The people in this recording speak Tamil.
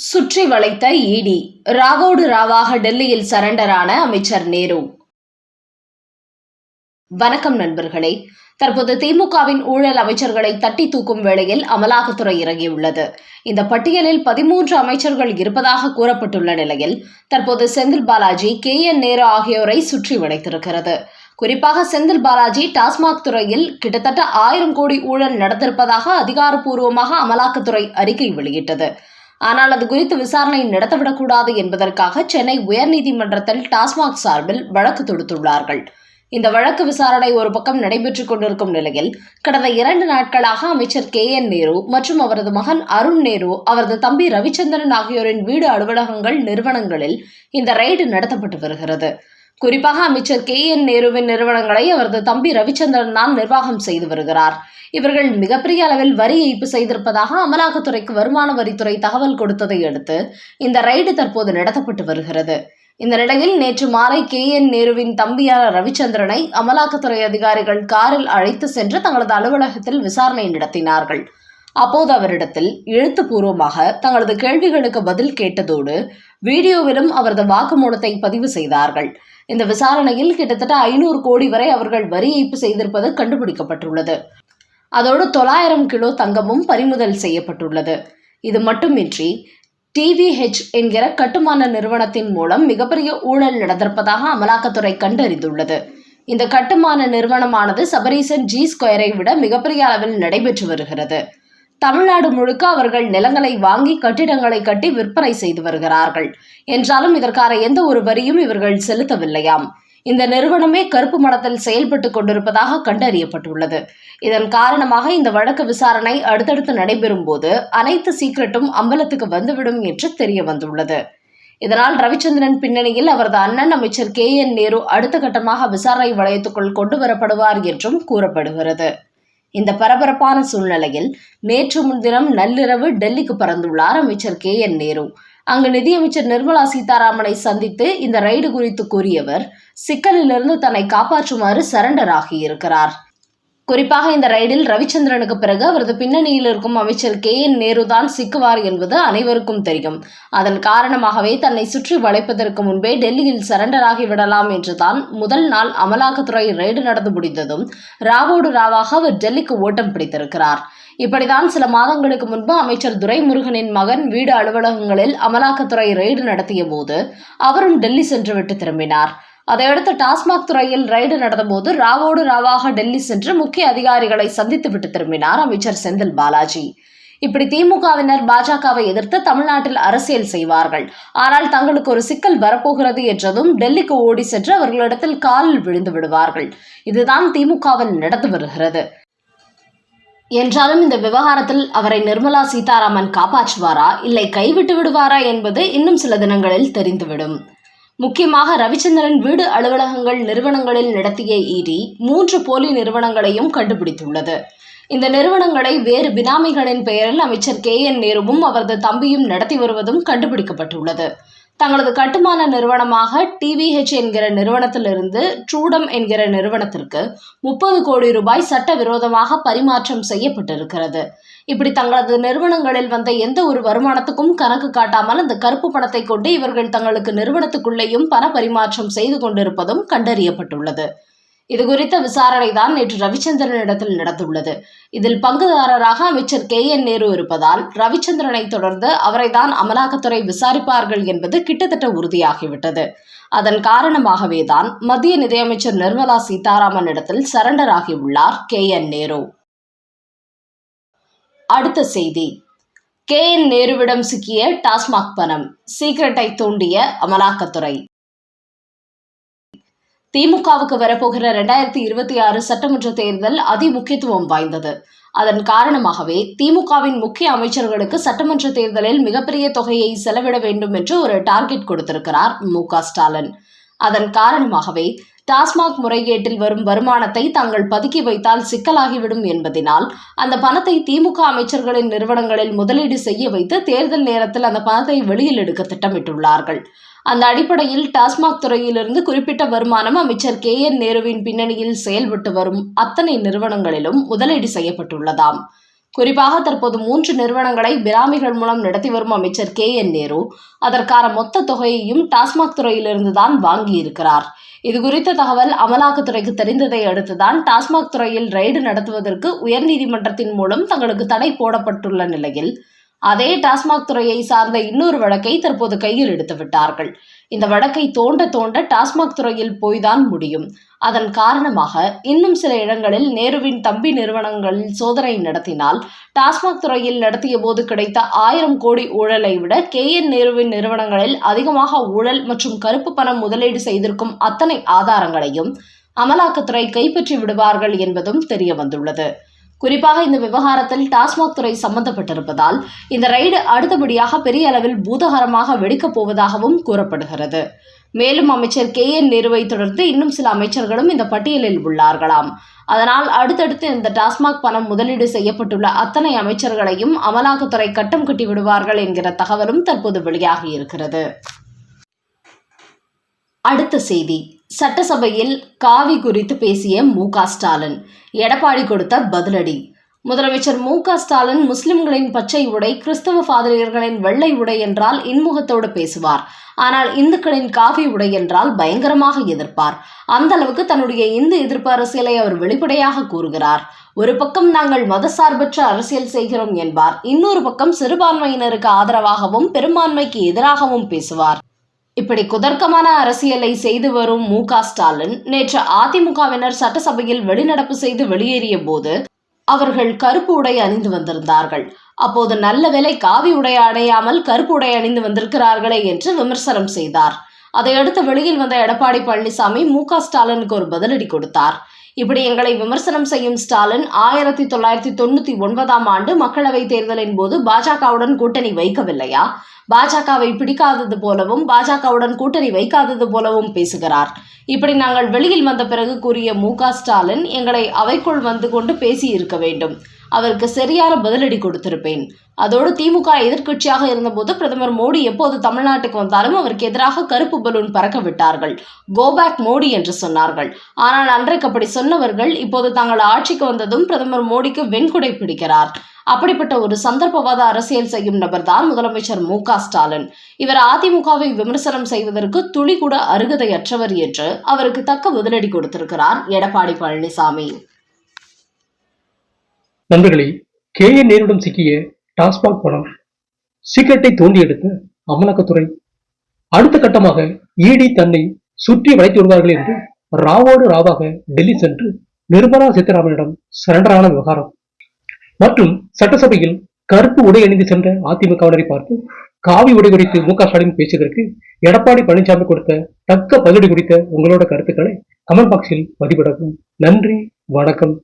சுற்றி வளைத்த இடி. ராவோடு ராவாக டெல்லியில் சரண்டரான அமைச்சர் நேரு. வணக்கம் நண்பர்களே. தற்போது திமுகவின் ஊழல் அமைச்சர்களை தட்டி தூக்கும் வேளையில் அமலாக்கத்துறை இறங்கியுள்ளது. இந்த பட்டியலில் பதிமூன்று அமைச்சர்கள் இருப்பதாக கூறப்பட்டுள்ள நிலையில் தற்போது செந்தில் பாலாஜி கே. என். நேரு ஆகியோரை சுற்றி வளைத்திருக்கிறது. குறிப்பாக செந்தில் பாலாஜி டாஸ்மாக் துறையில் கிட்டத்தட்ட ஆயிரம் கோடி ஊழல் நடந்திருப்பதாக அதிகாரப்பூர்வமாக அமலாக்கத்துறை அறிக்கை வெளியிட்டது. ஆனால் அது குறித்து விசாரணை நடத்தவிடக்கூடாது என்பதற்காக சென்னை உயர்நீதிமன்றத்தில் டாஸ்மாக் சார்பில் வழக்கு தொடுத்துள்ளார்கள். இந்த வழக்கு விசாரணை ஒரு பக்கம் நடைபெற்றுக் கொண்டிருக்கும் நிலையில் கடந்த இரண்டு நாட்களாக அமைச்சர் கே. என். நேரு மற்றும் அவரது மகன் அருண் நேரு அவரது தம்பி ரவிச்சந்திரன் ஆகியோரின் வீடு அலுவலகங்கள் நிறுவனங்களில் இந்த ரெய்டு நடத்தப்பட்டு வருகிறது. குறிப்பாக அமைச்சர் கே என் நேருவின் நிறுவனங்களை அவரது தம்பி ரவிச்சந்திரன் தான் நிர்வாகம் செய்து வருகிறார். இவர்கள் மிகப்பெரிய அளவில் வரி ஏய்ப்பு செய்திருப்பதாக அமலாக்கத்துறைக்கு வருமான வரித்துறை தகவல் கொடுத்ததை அடுத்து இந்த ரைடு தற்போது நடத்தப்பட்டு வருகிறது. இந்த நிலையில் நேற்று மாலை கே என் நேருவின் தம்பியான ரவிச்சந்திரனை அமலாக்கத்துறை அதிகாரிகள் காரில் அழைத்து சென்று தங்களது அலுவலகத்தில் விசாரணை நடத்தினார்கள். அப்போது அவரிடத்தில் எழுத்துப்பூர்வமாக தங்களது கேள்விகளுக்கு பதில் கேட்டதோடு வீடியோவிலும் அவரது வாக்குமூலத்தை பதிவு செய்தார்கள். இந்த விசாரணையில் கிட்டத்தட்ட ஐநூறு கோடி வரை அவர்கள் வரி ஏய்ப்பு செய்திருப்பது கண்டுபிடிக்கப்பட்டுள்ளது. அதோடு தொள்ளாயிரம் கிலோ தங்கமும் பறிமுதல் செய்யப்பட்டுள்ளது. இது மட்டுமின்றி டிவிஹெச் என்கிற கட்டுமான நிறுவனத்தின் மூலம் மிகப்பெரிய ஊழல் நடந்திருப்பதாக அமலாக்கத்துறை கண்டறிந்துள்ளது. இந்த கட்டுமான நிறுவனமானது சபரீசன் ஜி ஸ்கொயரை விட மிகப்பெரிய அளவில் நடைபெற்று வருகிறது. தமிழ்நாடு முழுக்க அவர்கள் நிலங்களை வாங்கி கட்டிடங்களை கட்டி விற்பனை செய்து வருகிறார்கள். என்றாலும் இதற்கான எந்த ஒரு வரியும் இவர்கள் செலுத்தவில்லையாம். இந்த நிறுவனமே கருப்பு மடத்தில் செயல்பட்டு கொண்டிருப்பதாக கண்டறியப்பட்டுள்ளது. இதன் காரணமாக இந்த வழக்கு விசாரணை அடுத்தடுத்து நடைபெறும் போது அனைத்து சீக்கிரட்டும் அம்பலத்துக்கு வந்துவிடும் என்று தெரிய வந்துள்ளது. இதனால் ரவிச்சந்திரன் பின்னணியில் அவரது அண்ணன் அமைச்சர் கே என் நேரு அடுத்த கட்டமாக விசாரணை வளையத்துக்குள் கொண்டு வரப்படுவார் என்றும் கூறப்படுகிறது. இந்த பரபரப்பான சூழ்நிலையில் நேற்று முன்தினம் நள்ளிரவு டெல்லிக்கு பறந்துள்ளார் அமைச்சர் கே என் நேரு. அங்கு நிதியமைச்சர் நிர்மலா சீதாராமனை சந்தித்து இந்த ரைடு குறித்து கூறியவர் சிக்கலிலிருந்து தன்னை காப்பாற்றுமாறு சரண்டர் ஆகியிருக்கிறார் குறிப்பாக இந்த ரைடில் ரவிச்சந்திரனுக்கு பிறகு அவரது பின்னணியில் இருக்கும் அமைச்சர் கே என் நேரு தான் சிக்குவார் என்பது அனைவருக்கும் தெரியும். அதன் காரணமாகவே தன்னை சுற்றி வளைப்பதற்கு முன்பே டெல்லியில் சரண்டராகி விடலாம் என்றுதான் முதல் நாள் அமலாக்கத்துறை ரைடு நடந்து முடிந்ததும் ராவோடு ராவாக அவர் டெல்லிக்கு ஓட்டம் பிடித்திருக்கிறார். இப்படிதான் சில மாதங்களுக்கு முன்பு அமைச்சர் துரைமுருகனின் மகன் வீடு அலுவலகங்களில் அமலாக்கத்துறை ரெய்டு நடத்திய போது அவரும் டெல்லி சென்றுவிட்டு திரும்பினார். அதையடுத்து டாஸ்மாக் துறையில் ரைடு நடந்தபோது ராவோடு ராவாக டெல்லி சென்று முக்கிய அதிகாரிகளை சந்தித்துவிட்டு திரும்பினார் அமைச்சர் செந்தில் பாலாஜி. இப்படி திமுகவினர் பாஜகவை எதிர்த்து தமிழ்நாட்டில் அரசியல் செய்வார்கள். ஆனால் தங்களுக்கு ஒரு சிக்கல் வரப்போகிறது என்றதும் டெல்லிக்கு ஓடி சென்று அவர்களிடத்தில் காலில் விழுந்து விடுவார்கள். இதுதான் திமுகவில் நடந்து வருகிறது. என்றாலும் இந்த விவகாரத்தில் அவரை நிர்மலா சீதாராமன் காப்பாற்றுவாரா? இல்லை கைவிட்டு விடுவாரா என்பது இன்னும் சில தினங்களில் தெரிந்துவிடும். முக்கியமாக ரவிச்சந்திரன் வீடு அலுவலகங்கள் நிறுவனங்களில் நடத்திய இடி மூன்று போலி நிறுவனங்களையும் கண்டுபிடித்துள்ளது. இந்த நிறுவனங்களை வேறு பினாமிகளின் பெயரில் அமைச்சர் கே என் நேருவும் அவரது தம்பியும் நடத்தி வருவதும் கண்டுபிடிக்கப்பட்டுள்ளது. தங்களது கட்டுமான நிறுவனமாக டிவிஹெச் என்கிற நிறுவனத்திலிருந்து ட்ரூடம் என்கிற நிறுவனத்திற்கு முப்பது கோடி ரூபாய் சட்டவிரோதமாக பரிமாற்றம் செய்யப்பட்டிருக்கிறது. இப்படி தங்களது நிறுவனங்களில் வந்த எந்த ஒரு வருமானத்துக்கும் கணக்கு காட்டாமல் அந்த கருப்பு பணத்தை கொண்டு இவர்கள் தங்களுக்கு நிறுவனத்துக்குள்ளேயும் பண பரிமாற்றம் செய்து கொண்டிருப்பதும் கண்டறியப்பட்டுள்ளது. இது குறித்த விசாரணை தான் நேற்று ரவிச்சந்திரனிடத்தில் நடந்துள்ளது. இதில் பங்குதாரராக அமைச்சர் கே என் நேரு இருப்பதால் ரவிச்சந்திரனை தொடர்ந்து அவரை தான் அமலாக்கத்துறை விசாரிப்பார்கள் என்பது கிட்டத்தட்ட உறுதியாகிவிட்டது. அதன் காரணமாகவே தான் மத்திய நிதியமைச்சர் நிர்மலா சீதாராமன் இடத்தில் சரண்டர் ஆகியுள்ளார் கே என் நேரு. அடுத்த செய்தி. கே என் நேருவிடம் சிக்கிய டாஸ்மாக் பணம் சீக்கிரட்டை தூண்டிய அமலாக்கத்துறை. திமுகவுக்கு வரப்போகிற இரண்டாயிரத்தி இருபத்தி ஆறு சட்டமன்ற தேர்தல் அதிமுக்கியத்துவம் வாய்ந்தது. அதன் காரணமாகவே திமுகவின் முக்கிய அமைச்சர்களுக்கு சட்டமன்ற தேர்தலில் மிகப்பெரிய தொகையை செலவிட வேண்டும் என்று ஒரு டார்கெட் கொடுத்திருக்கிறார் மு ஸ்டாலின். அதன் காரணமாகவே டாஸ்மாக் முறைகேட்டில் வரும் வருமானத்தை தாங்கள் பதுக்கி வைத்தால் சிக்கலாகிவிடும் என்பதனால் அந்த பணத்தை திமுக அமைச்சர்களின் நிறுவனங்களில் முதலீடு செய்ய வைத்து தேர்தல் நேரத்தில் அந்த பணத்தை வெளியில் எடுக்க திட்டமிட்டுள்ளார்கள். அந்த அடிப்படையில் டாஸ்மாக் துறையிலிருந்து குறிப்பிட்ட வருமானம் அமைச்சர் கே. என். நேருவின் பின்னணியில் செயல்பட்டு வரும் அத்தனை நிறுவனங்களிலும் முதலீடு செய்யப்பட்டுள்ளதாம். குறிப்பாக தற்போது மூன்று நிறுவனங்களை பிராமிகள் மூலம் நடத்தி வரும் அமைச்சர் கே என் நேரு. அதற்கான மொத்த தொகையையும் டாஸ்மாக் துறையிலிருந்து தான் வாங்கியிருக்கிறார். இது குறித்த தகவல் அமலாக்கத்துறைக்கு தெரிந்ததை அடுத்துதான் டாஸ்மாக் துறையில் ரெய்டு நடத்துவதற்கு உயர்நீதிமன்றத்தின் மூலம் தங்களுக்கு தடை போடப்பட்டுள்ள நிலையில் அதே டாஸ்மாக் துறையை சார்ந்த இன்னொரு வழக்கை தற்போது கையில் எடுத்து விட்டார்கள் இந்த வழக்கை தோண்ட தோண்ட டாஸ்மாக் துறையில் போய்தான் முடியும். அதன் காரணமாக இன்னும் சில இடங்களில் நேருவின் தம்பி நிறுவனங்களில் சோதனை நடத்தினால் டாஸ்மாக் துறையில் நடத்திய போது கிடைத்த ஆயிரம் கோடி ஊழலை விட கே. என். நேருவின் நிறுவனங்களில் அதிகமாக ஊழல் மற்றும் கருப்பு பணம் முதலீடு செய்திருக்கும் அத்தனை ஆதாரங்களையும் அமலாக்கத்துறை கைப்பற்றி விடுவார்கள் என்பதும் தெரிய வந்துள்ளது குறிப்பாக இந்த விவகாரத்தில் டாஸ்மாக் துறை சம்பந்தப்பட்டிருப்பதால் இந்த ரெய்டு அடுத்தபடியாக பெரிய அளவில் பூதகரமாக வெடிக்கப் போவதாகவும் கூறப்படுகிறது. மேலும் அமைச்சர் கே என் நேருவை தொடர்ந்து இன்னும் சில அமைச்சர்களும் இந்த பட்டியலில் உள்ளார்களாம். அதனால் அடுத்தடுத்து இந்த டாஸ்மாக் பணம் முதலீடு செய்யப்பட்டுள்ள அத்தனை அமைச்சர்களையும் அமலாக்கத்துறை கட்டம் கட்டி விடுவார்கள் என்கிற தகவலும் தற்போது வெளியாகி இருக்கிறது. அடுத்த செய்தி. சட்டசபையில் காவி குறித்து பேசிய மு ஸ்டாலின். எடப்பாடி கொடுத்த பதிலடி. முதலமைச்சர் மு ஸ்டாலின் முஸ்லிம்களின் பச்சை உடை கிறிஸ்தவ பாதிரியர்களின் வெள்ளை உடை என்றால் இன்முகத்தோடு பேசுவார். ஆனால் இந்துக்களின் காவி உடை என்றால் பயங்கரமாக எதிர்ப்பார். அந்த அளவுக்கு தன்னுடைய இந்து எதிர்ப்பு அரசியலை அவர் வெளிப்படையாக கூறுகிறார். ஒரு பக்கம் நாங்கள் மதசார்பற்ற அரசியல் செய்கிறோம் என்பார். இன்னொரு பக்கம் சிறுபான்மையினருக்கு ஆதரவாகவும் பெரும்பான்மைக்கு எதிராகவும் பேசுவார். இப்படி குதர்க்கமான அரசியலை செய்து வரும் மு க ஸ்டாலின் நேற்று அதிமுகவினர் சட்டசபையில் வெளிநடப்பு செய்து வெளியேறிய போது அவர்கள் கருப்பு உடை அணிந்து வந்திருந்தார்கள். அப்போது நல்ல வேலை காவி உடை அணையாமல் கருப்பு உடை அணிந்து வந்திருக்கிறார்களே என்று விமர்சனம் செய்தார். அதையடுத்து வெளியில் வந்த எடப்பாடி பழனிசாமி மு க ஸ்டாலினுக்கு ஒரு பதிலடி கொடுத்தார். இப்படி எங்களை விமர்சனம் செய்யும் ஸ்டாலின் ஆயிரத்தி தொள்ளாயிரத்தி தொண்ணூத்தி ஒன்பதாம் ஆண்டு மக்களவை தேர்தலின் போது பாஜகவுடன் கூட்டணி வைக்கவில்லையா? பாஜகவை பிடிக்காதது போலவும் பாஜகவுடன் கூட்டணி வைக்காதது போலவும் பேசுகிறார். இப்படி நாங்கள் வெளியில் வந்த பிறகு கூறிய மு க ஸ்டாலின் எங்களை அவைக்குள் வந்து கொண்டு பேசி இருக்க வேண்டும். அவருக்கு சரியான பதிலடி கொடுத்திருப்பேன். அதோடு திமுக எதிர்க்கட்சியாக இருந்தபோது பிரதமர் மோடி எப்போது தமிழ்நாட்டுக்கு வந்தாலும் அவருக்கு எதிராக கருப்பு பலூன் பறக்க விட்டார்கள். கோபேக் மோடி என்று சொன்னார்கள். ஆனால் அன்றைக்கு அப்படி சொன்னவர்கள் இப்போது தாங்கள் ஆட்சிக்கு வந்ததும் பிரதமர் மோடிக்கு வெண்குடை பிடிக்கிறார். அப்படிப்பட்ட ஒரு சந்தர்ப்பவாத அரசியல் செய்யும் நபர்தான் முதலமைச்சர் மு க ஸ்டாலின். இவர் அதிமுகவை விமர்சனம் செய்வதற்கு துளி கூட அருகதையற்றவர் என்று அவருக்கு தக்க பதிலடி கொடுத்திருக்கிறார் எடப்பாடி பழனிசாமி. நண்பர்களே கே என் நேரிடம் சிக்கிய டாஸ்மாக் பணம் சீக்கிரட்டை தோண்டி எடுத்த அமலாக்கத்துறை. அடுத்த கட்டமாக இடி தன்னை சுற்றி வளைத்து விடுவார்கள் என்று ராவோடு ராவாக டெல்லி சென்று நிர்மலா சீதாராமனிடம் சரண்டரான விவகாரம். மற்றும் சட்டசபையில் கருப்பு உடை அணிந்து சென்ற அதிமுகவினரை பார்த்து காவி உடை குறித்து மு க ஸ்டாலின் பேசுவதற்கு எடப்பாடி பழனிசாமி கொடுத்த தக்க பதிலடி குறித்த உங்களோட கருத்துக்களை கமெண்ட் பாக்ஸில் பதிவிடவும். நன்றி வணக்கம்.